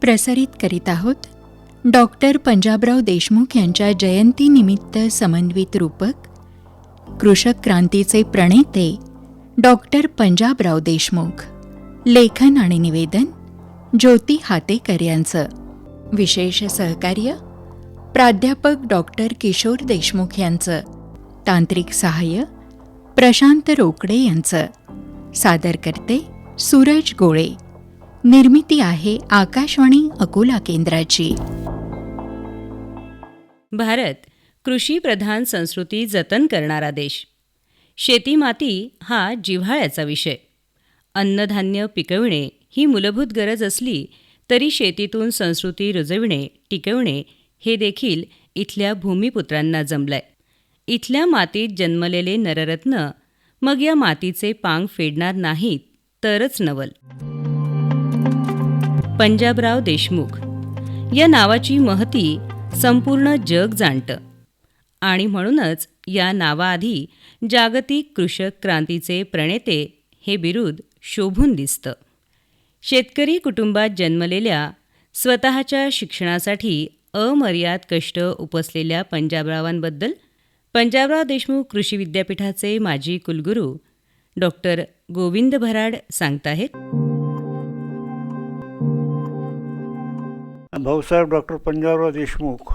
प्रसारित करीत आहोत डॉक्टर पंजाबराव देशमुख यांच्या जयंतीनिमित्त समन्वित रूपक कृषक क्रांतीचे प्रणेते डॉक्टर पंजाबराव देशमुख. लेखन आणि निवेदन ज्योती हातेकर यांचं. विशेष सहकार्य प्राध्यापक डॉक्टर किशोर देशमुख यांचं. तांत्रिक सहाय्य प्रशांत रोकडे यांचं. सादर करते सूरज गोळे. निर्मिती आहे आकाशवाणी अकोला केंद्राची. भारत कृषीप्रधान संस्कृती जतन करणारा देश. शेतीमाती हा जिव्हाळ्याचा विषय. अन्नधान्य पिकविणे ही मूलभूत गरज असली तरी शेतीतून संस्कृती रुजविणे टिकविणे हे देखील इथल्या भूमिपुत्रांना जमलंय. इथल्या मातीत जन्मलेले नररत्न मग या मातीचे पांग फेडणार नाहीत तरच नवल. पंजाबराव देशमुख. या नावाची महती संपूर्ण जग जाणतं. आणि म्हणूनच या नावाआधी जागतिक कृषक क्रांतीचे प्रणेते हे बिरुद शोभून दिसतं. शेतकरी कुटुंबात जन्मलेल्या स्वतःच्या शिक्षणासाठी अमर्याद कष्ट उपसलेल्या पंजाबरावांबद्दल पंजाबराव देशमुख कृषी विद्यापीठाचे माजी कुलगुरू डॉक्टर गोविंद भराड सांगताहेत. भाऊसाहेब डॉक्टर पंजाबराव देशमुख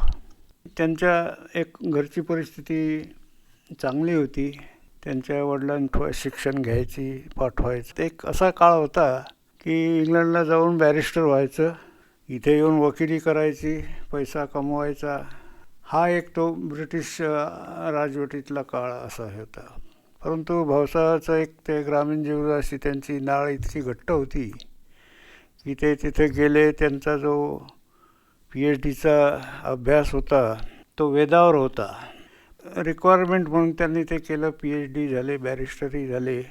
त्यांच्या एक घरची परिस्थिती चांगली होती. त्यांच्या वडिलांना शिक्षण घ्यायची पाठवायचं. एक असा काळ होता की इंग्लंडला जाऊन बॅरिस्टर व्हायचं. इथे येऊन वकिली करायची पैसा कमवायचा. हा एक तो ब्रिटिश राजवटीतला काळ असा होता. परंतु भावसाचं एक ते ग्रामीण जीवनाशी त्यांची नाळ इतकी घट्ट होती की ते तिथे गेले त्यांचा जो पी एच डीचा अभ्यास होता तो वेदावर होता. रिक्वायरमेंट म्हणून त्यांनी ते केलं पी एच डी झाले बॅरिस्टरही झाले.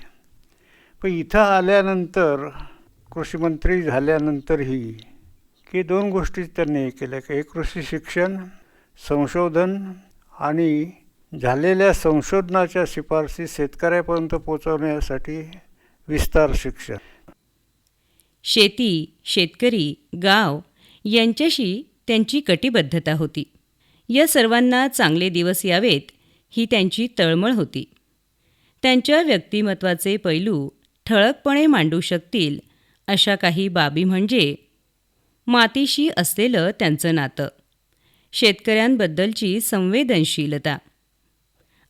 पण इथं आल्यानंतर कृषीमंत्री झाल्यानंतरही की दोन गोष्टी त्यांनी हे केल्या की एक कृषी शिक्षण संशोधन आणि झालेल्या संशोधनाच्या शिफारसी शेतकऱ्यापर्यंत पोचवण्यासाठी विस्तार शिक्षण. शेती शेतकरी गाव यांच्याशी त्यांची कटिबद्धता होती. या सर्वांना चांगले दिवस यावेत ही त्यांची तळमळ होती. त्यांच्या व्यक्तिमत्वाचे पैलू ठळकपणे मांडू शकतील अशा काही बाबी म्हणजे मातीशी असलेलं त्यांचं नातं शेतकऱ्यांबद्दलची संवेदनशीलता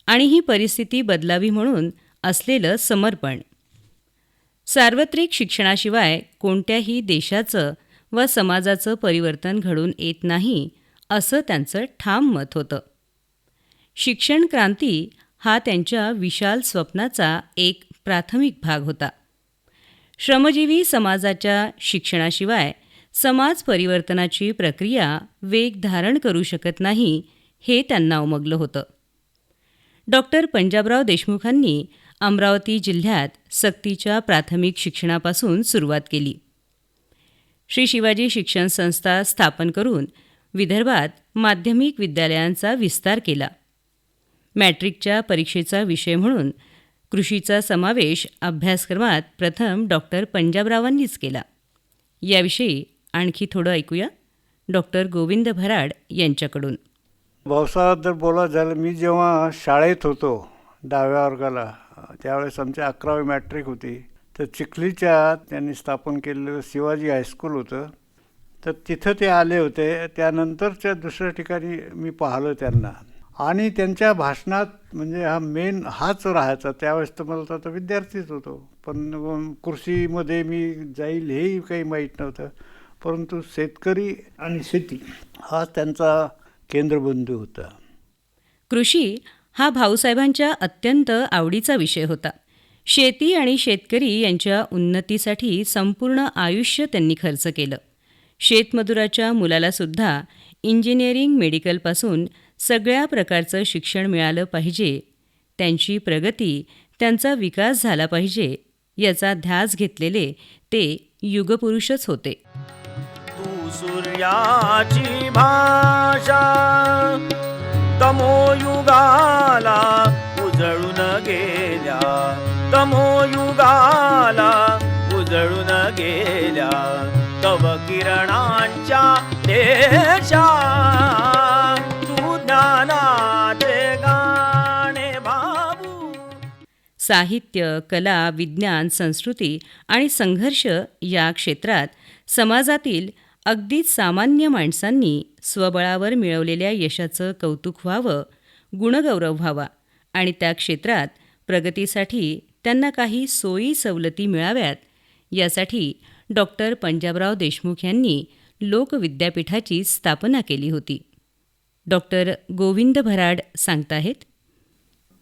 आणि ही परिस्थिती बदलावी म्हणून असलेलं समर्पण. सार्वत्रिक शिक्षणाशिवाय कोणत्याही देशाचं व समाजाचं परिवर्तन घडून येत नाही असं त्यांचं ठाम मत होतं. शिक्षण क्रांती हा त्यांच्या विशाल स्वप्नाचा एक प्राथमिक भाग होता. श्रमजीवी समाजाच्या शिक्षणाशिवाय समाज परिवर्तनाची प्रक्रिया वेग धारण करू शकत नाही हे त्यांना उमगलं होतं. डॉक्टर पंजाबराव देशमुखांनी अमरावती जिल्ह्यात सक्तीच्या प्राथमिक शिक्षणापासून सुरुवात केली. श्री शिवाजी शिक्षण संस्था स्थापन करून विदर्भात माध्यमिक विद्यालयांचा विस्तार केला. मॅट्रिकच्या परीक्षेचा विषय म्हणून कृषीचा समावेश अभ्यासक्रमात प्रथम डॉक्टर पंजाबरावांनीच केला. याविषयी आणखी थोडं ऐकूया डॉक्टर गोविंद भराड यांच्याकडून. भाऊसाहेब जर बोला झालं मी जेव्हा शाळेत होतो दहाव्या वर्गाला त्यावेळेस आमची अकरावी मॅट्रिक होती. तर चिखलीच्या त्यांनी स्थापन केलेलं शिवाजी हायस्कूल होतं. तर तिथं ते आले होते. त्यानंतरच्या दुसऱ्या ठिकाणी मी पाहिलं त्यांना. आणि त्यांच्या भाषणात म्हणजे हा मेन हाच राहायचा. त्यावेळेस तर मला तर विद्यार्थीच होतो. पण कृषीमध्ये मी जाईल हेही काही माहीत नव्हतं. परंतु शेतकरी आणि शेती हा त्यांचा केंद्रबिंदू होता. कृषी हा भाऊसाहेबांच्या अत्यंत आवडीचा विषय होता. शेती आणि शेतकरी यांच्या उन्नतीसाठी संपूर्ण आयुष्य त्यांनी खर्च केलं. शेतमजुराच्या मुलाला सुद्धा इंजिनिअरिंग मेडिकलपासून सगळ्या प्रकारचं शिक्षण मिळालं पाहिजे. त्यांची प्रगती त्यांचा विकास झाला पाहिजे याचा ध्यास घेतलेले ते युगपुरुषच होते. तू सूर्याची भाषा तमोयुगाला उजळून गेल्या. तमोयुगाला उजळून गेल्या. तव किरणांच्या देशा तू ज्ञानाचे गाणे भाऊ साहित्य कला विज्ञान संस्कृती आणि संघर्ष या क्षेत्रात समाजातील अगदीच सामान्य माणसांनी स्वबळावर मिळवलेल्या यशाचं कौतुक व्हावं गुणगौरव व्हावा आणि त्या क्षेत्रात प्रगतीसाठी त्यांना काही सोयी सवलती मिळाव्यात. यासाठी डॉक्टर पंजाबराव देशमुख यांनी लोकविद्यापीठाची स्थापना केली होती. डॉक्टर गोविंद भराड सांगताहेत.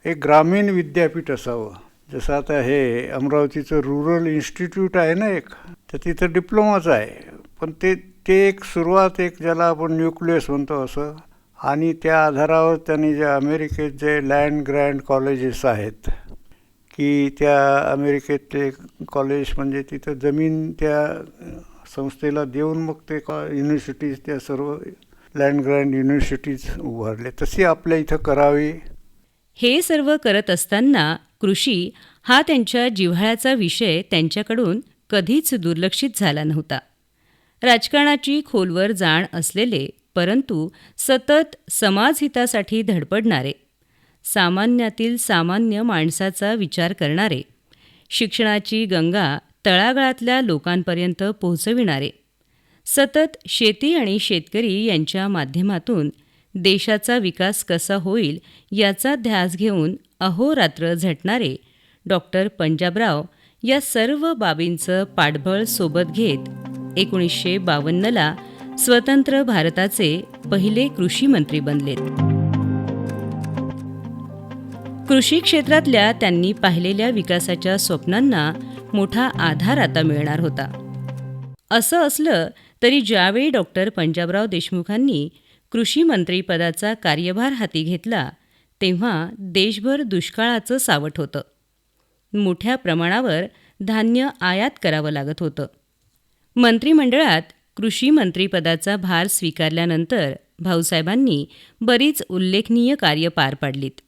एक ग्रामीण विद्यापीठ असावं. जसं आता हे अमरावतीचं रुरल इन्स्टिट्यूट आहे ना एक तर तिथं डिप्लोमाचं आहे. पण ते ते एक सुरुवात एक ज्याला आपण न्यूक्लियस म्हणतो असं आणि त्या आधारावर त्यांनी जे अमेरिकेत जे लँड ग्रँड कॉलेजेस आहेत की त्या अमेरिकेतले कॉलेज म्हणजे तिथं जमीन त्या संस्थेला देऊन मग ते कॉ युनिव्हर्सिटीज त्या सर्व लँड ग्रँड युनिव्हर्सिटीज उभारले. तशी आपल्या इथं करावी. हे सर्व करत असताना कृषी हा त्यांच्या जिव्हाळ्याचा विषय त्यांच्याकडून कधीच दुर्लक्षित झाला नव्हता. राजकारणाची खोलवर जाण असलेले परंतु सतत समाजहितासाठी धडपडणारे सामान्यातील सामान्य माणसाचा विचार करणारे. शिक्षणाची गंगा तळागाळातल्या लोकांपर्यंत पोहोचविणारे. सतत शेती आणि शेतकरी यांच्या माध्यमातून देशाचा विकास कसा होईल याचा ध्यास घेऊन अहोरात्र झटणारे डॉक्टर पंजाबराव या सर्व बाबींचं पाठबळ सोबत घेत एकोणीसशे बावन्नला स्वतंत्र भारताचे पहिले कृषी मंत्री बनलेत. कृषी क्षेत्रातल्या त्यांनी पाहिलेल्या विकासाच्या स्वप्नांना मोठा आधार आता मिळणार होता. असं असलं तरी ज्यावेळी डॉक्टर पंजाबराव देशमुखांनी कृषी मंत्रीपदाचा कार्यभार हाती घेतला तेव्हा देशभर दुष्काळाचं सावट होतं. मोठ्या प्रमाणावर धान्य आयात करावं लागत होतं. मंत्रिमंडळात कृषी मंत्रीपदाचा भार स्वीकारल्यानंतर भाऊसाहेबांनी बरीच उल्लेखनीय कार्य पार पाडलीत.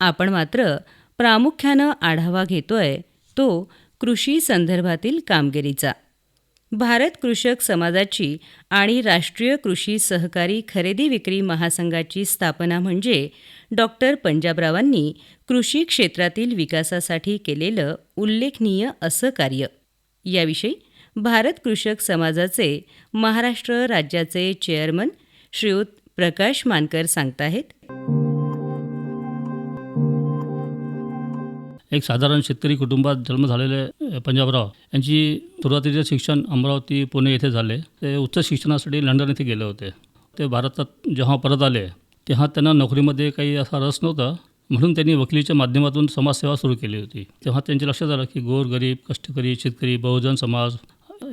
आपण मात्र प्रामुख्यानं आढावा घेतोय तो कृषी संदर्भातील कामगिरीचा. भारत कृषक समाजाची आणि राष्ट्रीय कृषी सहकारी खरेदी विक्री महासंघाची स्थापना म्हणजे डॉक्टर पंजाबरावांनी कृषी क्षेत्रातील विकासासाठी केलेलं उल्लेखनीय असं कार्य. याविषयी भारत कृषक समाजाचे महाराष्ट्र राज्याचे चेअरमन श्रीयुत प्रकाश मानकर सांगताहेत. एक साधारण शेतकरी कुटुंबात जन्म झालेले पंजाबराव. यांची सुरुवातीचे शिक्षण अमरावती पुणे येथे झाले. ते उच्च शिक्षणासाठी लंडन येथे गेले होते. ते भारतात जेव्हा परत आले तेव्हा त्यांना नोकरीमध्ये काही असा रस नव्हता. म्हणून त्यांनी वकिलीच्या माध्यमातून समाजसेवा सुरू केली होती. तेव्हा त्यांच्या लक्षात आलं की गोर गरीब कष्टकरी शेतकरी बहुजन समाज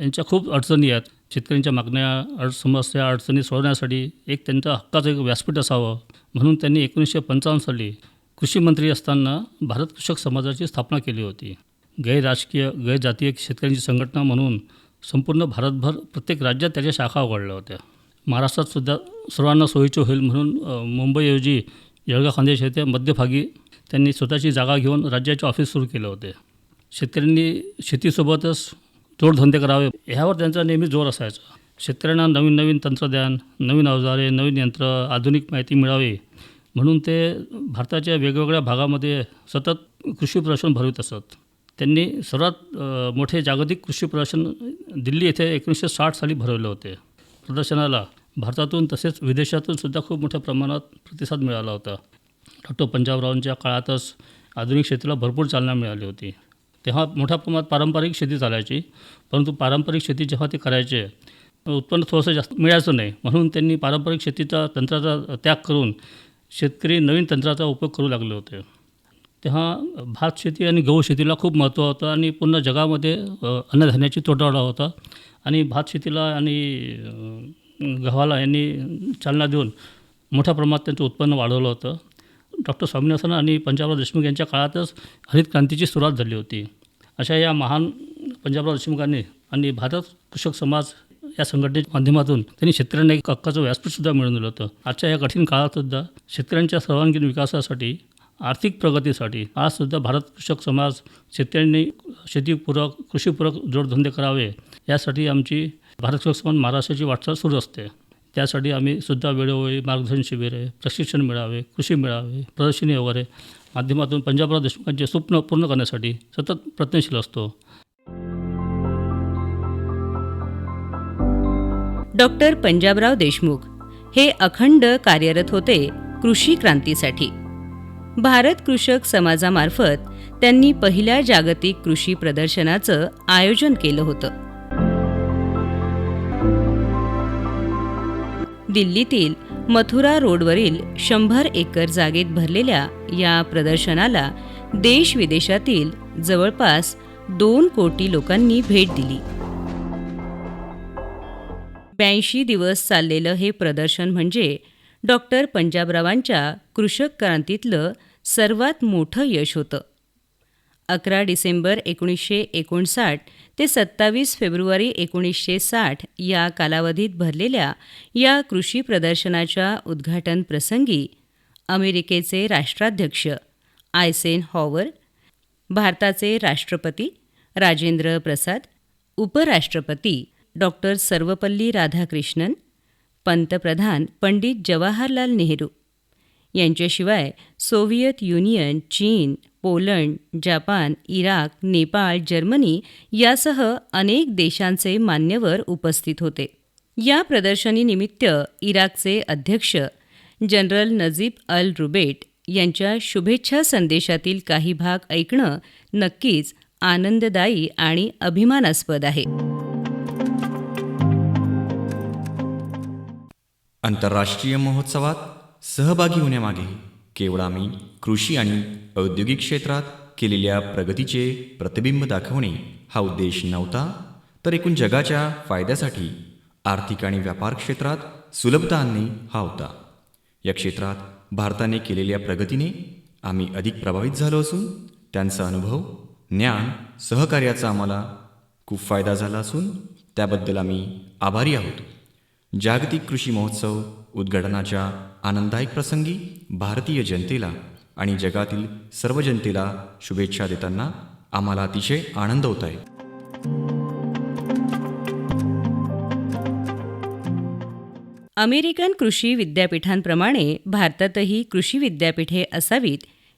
यांच्या खूप अडचणी आहेत. शेतकऱ्यांच्या मागण्या अड समस्या अडचणी सोडवण्यासाठी एक त्यांच्या हक्काचं एक व्यासपीठ असावं. म्हणून त्यांनी एकोणीसशे पंचावन्न साली कृषीमंत्री असताना भारत कृषक समाजाची स्थापना केली होती. गैर राजकीय गैर जातीय शेतकऱ्यांची संघटना म्हणून संपूर्ण भारतभर प्रत्येक राज्यात त्याच्या शाखा उघडल्या होत्या. महाराष्ट्रात सुद्धा सर्वांना सोयीचे होईल म्हणून मुंबईऐवजी जळगाव खानदेश येथे मध्यभागी त्यांनी स्वतःची जागा घेऊन राज्याचे ऑफिस सुरू केले होते. शेतकऱ्यांनी शेतीसोबतच जोडधंदे करावे ह्यावर त्यांचा नेहमी जोर असायचा. शेतकऱ्यांना नवीन नवीन तंत्रज्ञान नवीन अवजारे नवीन यंत्र आधुनिक माहिती मिळावी म्हणून ते भारताच्या वेगवेगळ्या भागामध्ये सतत कृषी प्रदर्शन भरवित असत. त्यांनी सर्वात मोठे जागतिक कृषी प्रदर्शन दिल्ली येथे एकोणीसशे साठ साली भरवले होते. प्रदर्शनाला भारतातून तसेच विदेशातून सुद्धा खूप मोठ्या प्रमाणात प्रतिसाद मिळाला होता. डॉक्टर पंजाबरावांच्या काळातच आधुनिक शेतीला भरपूर चालना मिळाली होती. तेव्हा मोठ्या प्रमाणात पारंपरिक शेती चालायची परंतु पारंपरिक शेती जेव्हा ते करायचे उत्पन्न थोडंसं जास्त मिळायचं नाही. म्हणून त्यांनी पारंपरिक शेतीचा तंत्राचा त्याग करून शेतकरी नवीन तंत्राचा उपयोग करू लागले होते. तेव्हा भात शेती आणि गहू शेतीला खूप महत्त्व होतं आणि पूर्ण जगामध्ये अन्नधान्याची तुटवडा होता आणि भात शेतीला आणि गव्हाला यांनी चालना देऊन मोठ्या प्रमाणात त्यांचं उत्पन्न वाढवलं होतं. डॉक्टर स्वामीनाथन आणि पंजाबराव देशमुख यांच्या काळातच हरित क्रांतीची सुरुवात झाली होती. अशा या महान पंजाबराव देशमुखांनी आणि भारत कृषक समाज या संघटनेच्या माध्यमातून त्यांनी शेतकऱ्यांना एक हक्काचं व्यासपीठसुद्धा मिळवून दिलं होतं. आजच्या या कठीण काळातसुद्धा शेतकऱ्यांच्या सर्वांगीण विकासासाठी आर्थिक प्रगतीसाठी आज सुद्धा भारत कृषक समाज शेतकऱ्यांनी शेतीपूरक कृषीपूरक जोडधंदे करावे यासाठी आमची भारत कृषक समाज महाराष्ट्राची वाटचाल सुरू असते. त्यासाठी आम्ही सुद्धा वेळोवेळी मार्गदर्शन शिबिरे प्रशिक्षण मिळावे कृषी मिळावे प्रदर्शनी वगैरे माध्यमातून पंजाबराव देशमुखांचे स्वप्न पूर्ण करण्यासाठी सतत प्रयत्नशील असतो. डॉक्टर पंजाबराव देशमुख. हे अखंड कार्यरत होते कृषी क्रांतीसाठी. भारत कृषक समाजामार्फत त्यांनी पहिल्या जागतिक कृषी प्रदर्शनाचं आयोजन केलं होतं. दिल्लीतील मथुरा रोडवरील शंभर एकर जागेत भरलेल्या या प्रदर्शनाला देश विदेशातील जवळपास दोन कोटी लोकांनी भेट दिली. ब्याऐंशी दिवस चाललेलं हे प्रदर्शन म्हणजे डॉक्टर पंजाबरावांच्या कृषक क्रांतीतलं सर्वात मोठं यश होतं. अकरा डिसेंबर एकोणीसशे एकोणसाठ ते सत्तावीस फेब्रुवारी एकोणीसशे साठ या कालावधीत भरलेल्या या कृषी प्रदर्शनाच्या उद्घाटन प्रसंगी अमेरिकेचे राष्ट्राध्यक्ष आयसेन हॉवर भारताचे राष्ट्रपती राजेंद्र प्रसाद उपराष्ट्रपती डॉक्टर सर्वपल्ली राधाकृष्णन पंतप्रधान पंडित जवाहरलाल नेहरू. यांच्याशिवाय सोव्हिएत युनियन चीन Poland Japan Iraq Nepal Germany यासह अनेक देशांचे मान्यवर उपस्थित होते. या प्रदर्शनीनिमित्त इराकचे अध्यक्ष जनरल नजीब अल रुबेट यांच्या शुभेच्छा संदेशातील काही भाग ऐकणं नक्कीच आनंददायी आणि अभिमानास्पद आहे. आंतरराष्ट्रीय महोत्सवात सहभागी होण्यामागे केवळ आम्ही कृषी आणि औद्योगिक क्षेत्रात केलेल्या प्रगतीचे प्रतिबिंब दाखवणे हा उद्देश नव्हता तर एकूण जगाच्या फायद्यासाठी आर्थिक आणि व्यापार क्षेत्रात सुलभता आणणे हा होता. या क्षेत्रात भारताने केलेल्या प्रगतीने आम्ही अधिक प्रभावित झालो असून त्यांचा अनुभव ज्ञान सहकार्याचा आम्हाला खूप फायदा झाला असून त्याबद्दल आम्ही आभारी आहोत. जागतिक कृषी महोत्सव उद्घाटनाच्या आनंददायक प्रसंगी भारतीय जनतेला आणि जगातील सर्व जनतेला शुभेच्छा देताना आम्हाला अतिशय आनंद होत आहे. अमेरिकन कृषी विद्यापीठांप्रमाणे भारतातही कृषी विद्यापीठे असावीत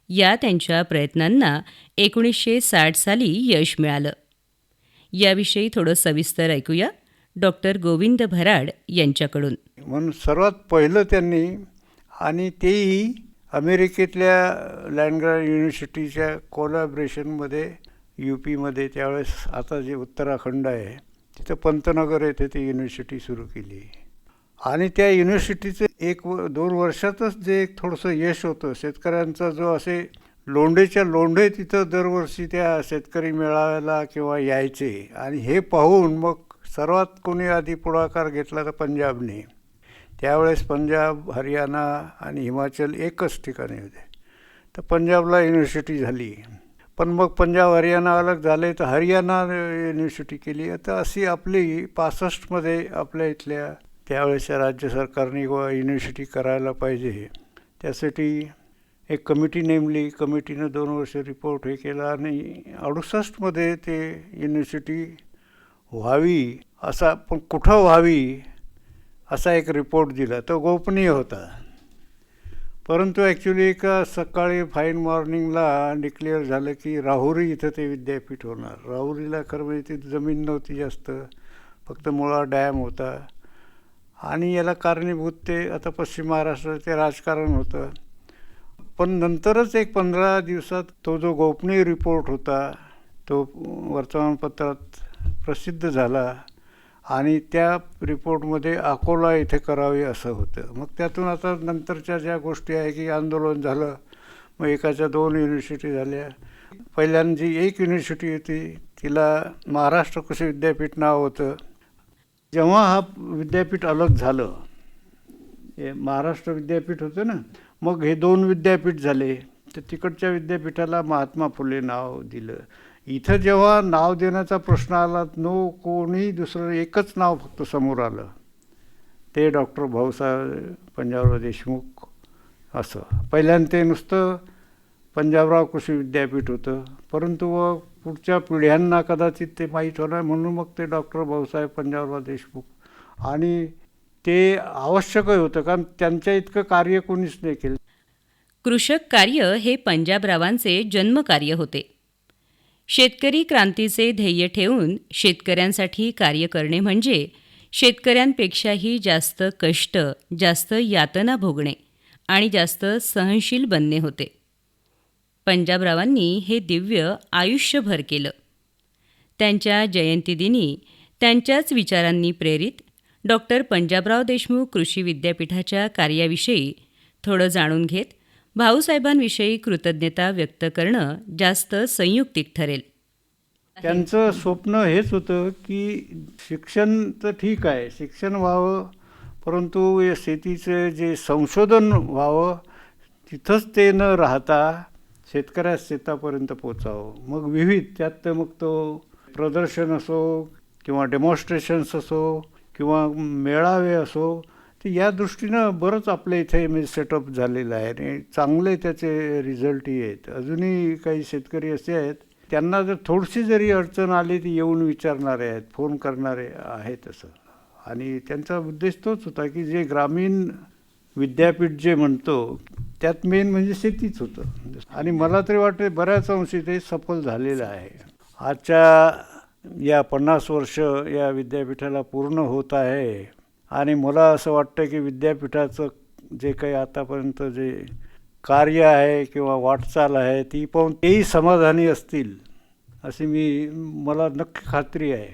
या त्यांच्या प्रयत्नांना एकोणीसशे साठ साली यश मिळालं. याविषयी थोडं सविस्तर ऐकूया. डॉक्टर गोविंद भराड यांच्याकडून. म्हणून सर्वात पहिलं त्यांनी आणि तेही अमेरिकेतल्या लँडग्रा युनिव्हर्सिटीच्या कोलॅबरेशनमध्ये यू पीमध्ये त्यावेळेस आता जे उत्तराखंड आहे तिथं पंतनगर येथे ती युनिव्हर्सिटी सुरू केली. आणि त्या युनिव्हर्सिटीचं एक व दोन वर्षातच जे एक थोडंसं यश होतं शेतकऱ्यांचा जो असे लोंढेच्या लोंढे तिथं दरवर्षी त्या शेतकरी मेळाव्याला किंवा यायचे. आणि हे पाहून मग सर्वात कोणी आधी पुढाकार घेतला तर पंजाबने. त्यावेळेस पंजाब हरियाणा आणि हिमाचल एकच ठिकाणी होते. तर पंजाबला युनिव्हर्सिटी झाली. पण मग पंजाब हरियाणा अलग झाले तर हरियाणा युनिव्हर्सिटी केली. आता अशी आपली पासष्टमध्ये आपल्या इथल्या त्यावेळेसच्या राज्य सरकारने व युनिव्हर्सिटी करायला पाहिजे. त्यासाठी एक कमिटी नेमली. कमिटीनं दोन वर्ष रिपोर्ट हे केला आणि अडुसष्टमध्ये ते युनिव्हर्सिटी व्हावी असा पण कुठं व्हावी असा एक रिपोर्ट दिला. तो गोपनीय होता. परंतु ॲक्च्युली एका सकाळी फाईन मॉर्निंगला डिक्लेअर झालं की राहुरी इथं ते विद्यापीठ होणार. राहुरीला खरं म्हणजे ती जमीन नव्हती जास्त. फक्त मुळा डॅम होता. आणि याला कारणीभूत ते आता पश्चिम महाराष्ट्र ते राजकारण होतं. पण नंतरच एक पंधरा दिवसात तो जो गोपनीय रिपोर्ट होता तो वर्तमानपत्रात प्रसिद्ध झाला आणि त्या रिपोर्टमध्ये अकोला इथे करावे असं होतं. मग त्यातून आता नंतरच्या ज्या गोष्टी आहे की आंदोलन झालं मग एकाच्या दोन युनिव्हर्सिटी झाल्या. पहिल्यांदा जी एक युनिव्हर्सिटी होती तिला महाराष्ट्र कृषी विद्यापीठ नाव होतं. जेव्हा हा विद्यापीठ अलग झालं हे महाराष्ट्र विद्यापीठ होतं ना मग हे दोन विद्यापीठ झाले. तर तिकडच्या विद्यापीठाला महात्मा फुले नाव दिलं. इथं जेव्हा नाव देण्याचा प्रश्न आला नो कोणी दुसरं एकच नाव फक्त समोर आलं. ते डॉक्टर भाऊसाहेब पंजाबराव देशमुख असं. पहिल्यांदा ते नुसतं पंजाबराव कृषी विद्यापीठ होतं. परंतु व पुढच्या पिढ्यांना कदाचित ते माहीत होणार म्हणून मग ते डॉक्टर भाऊसाहेब पंजाबराव देशमुख. आणि ते आवश्यकही होतं कारण त्यांच्या इतकं कार्य कोणीच नाही केलं. कृषक कार्य हे पंजाबरावांचे जन्मकार्य होते. शेतकरी क्रांतीचे ध्येय ठेवून शेतकऱ्यांसाठी कार्य करणे म्हणजे शेतकऱ्यांपेक्षाही जास्त कष्ट जास्त यातना भोगणे आणि जास्त सहनशील बनणे होते. पंजाबरावांनी हे दिव्य आयुष्यभर केलं. त्यांच्या जयंतीदिनी त्यांच्याच विचारांनी प्रेरित डॉक्टर पंजाबराव देशमुख कृषी विद्यापीठाच्या कार्याविषयी थोडं जाणून घेत भाऊसाहेबांविषयी कृतज्ञता व्यक्त करणं जास्त संयुक्तिक ठरेल. त्यांचं स्वप्न हेच होतं की शिक्षण तर ठीक आहे शिक्षण व्हावं परंतु या शेतीचं जे संशोधन व्हावं तिथंच ते न राहता शेतकऱ्यास शेतापर्यंत पोचावं. मग विविध त्यात तर मग तो प्रदर्शन असो किंवा डेमॉन्स्ट्रेशन्स असो किंवा मेळावे असो तर या दृष्टीनं बरंच आपल्या इथे म्हणजे सेटअप झालेलं आहे आणि चांगले त्याचे रिझल्टही आहेत. अजूनही काही शेतकरी असे आहेत त्यांना जर थोडीशी जरी अडचण आली ती येऊन विचारणारे आहेत फोन करणारे आहेत असं. आणि त्यांचा उद्देश तोच होता की जे ग्रामीण विद्यापीठ जे म्हणतो त्यात मेन म्हणजे शेतीच होतं. आणि मला तरी वाटते बऱ्याच अंशी ते सफल झालेलं आहे. आजच्या या पन्नास वर्ष या विद्यापीठाला पूर्ण होत आहे. आणि मला असं वाटतं की विद्यापीठाचं जे काही आतापर्यंत जे कार्य आहे किंवा वाटचाल आहे ती पाहून तेही समाधानी असतील अशी मी मला नक्की खात्री आहे.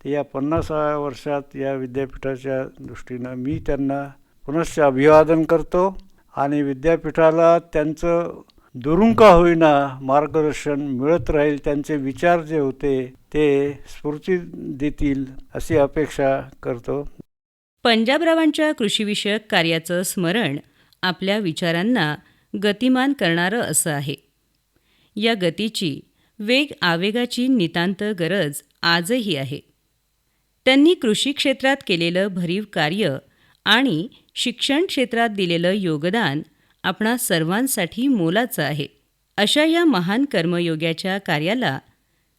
तर या पन्नासाव्या वर्षात या विद्यापीठाच्या दृष्टीनं मी त्यांना पुनश्च अभिवादन करतो आणि विद्यापीठाला त्यांचं दुरून का होईना मार्गदर्शन मिळत राहील त्यांचे विचार जे होते ते स्फूर्ती देतील अशी अपेक्षा करतो. पंजाबरावांच्या कृषीविषयक कार्याचं स्मरण आपल्या विचारांना गतिमान करणारं असं आहे. या गतीची वेग आवेगाची नितांत गरज आजही आहे. त्यांनी कृषी क्षेत्रात केलेलं भरीव कार्य आणि शिक्षण क्षेत्रात दिलेलं योगदान आपणा सर्वांसाठी मोलाचं आहे. अशा या महान कर्मयोग्याच्या कार्याला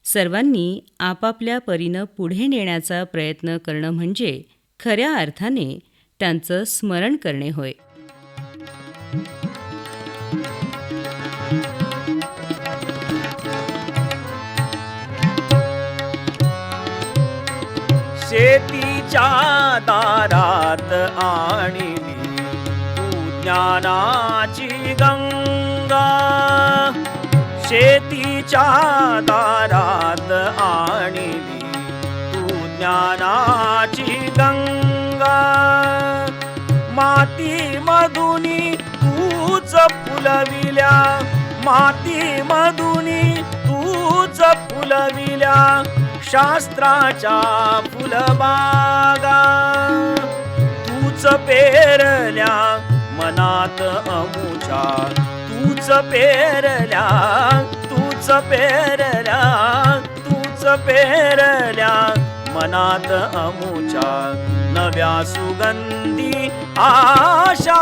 सर्वांनी आपापल्या परीनं पुढे नेण्याचा प्रयत्न करणं म्हणजे खऱ्या अर्थाने त्यांचं स्मरण करणे होय. शेतीच्या दारात आणली ज्ञानाची गंगा. शेतीच्या दारात आणली ज्ञानाची गंगा माती मधुनी तूच फुलविल्या माती मधुनी तूच फुलविल्या शास्त्राच्या फुलबागा. तूच पेरल्या मनात अमुच्या तूच पेरल्या तूच पेरल्या तूच पेरल्या मनात अमुच्या नव्या सुगंधी आशा.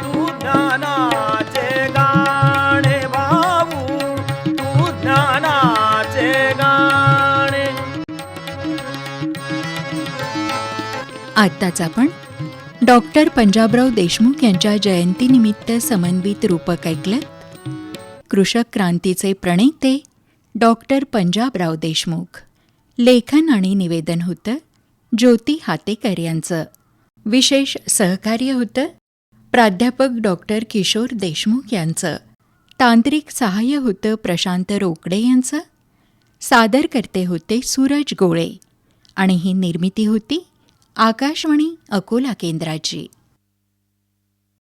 तू ज्ञानाचे गाणे भाऊ तू ज्ञानाचे गाणे. आत्ताच आपण डॉक्टर पंजाबराव देशमुख यांच्या जयंतीनिमित्त समन्वित रूपक ऐकलं. कृषक क्रांतीचे प्रणेते डॉक्टर पंजाबराव देशमुख. लेखन आणि निवेदन होतं. ज्योती हातेकर यांचं. विशेष सहकार्य होतं. प्राध्यापक डॉक्टर किशोर देशमुख यांचं. तांत्रिक सहाय्य होतं प्रशांत रोकडे यांचं. सादर करते होते सूरज गोळे. आणि ही निर्मिती होती आकाशवाणी अकोला केंद्राची.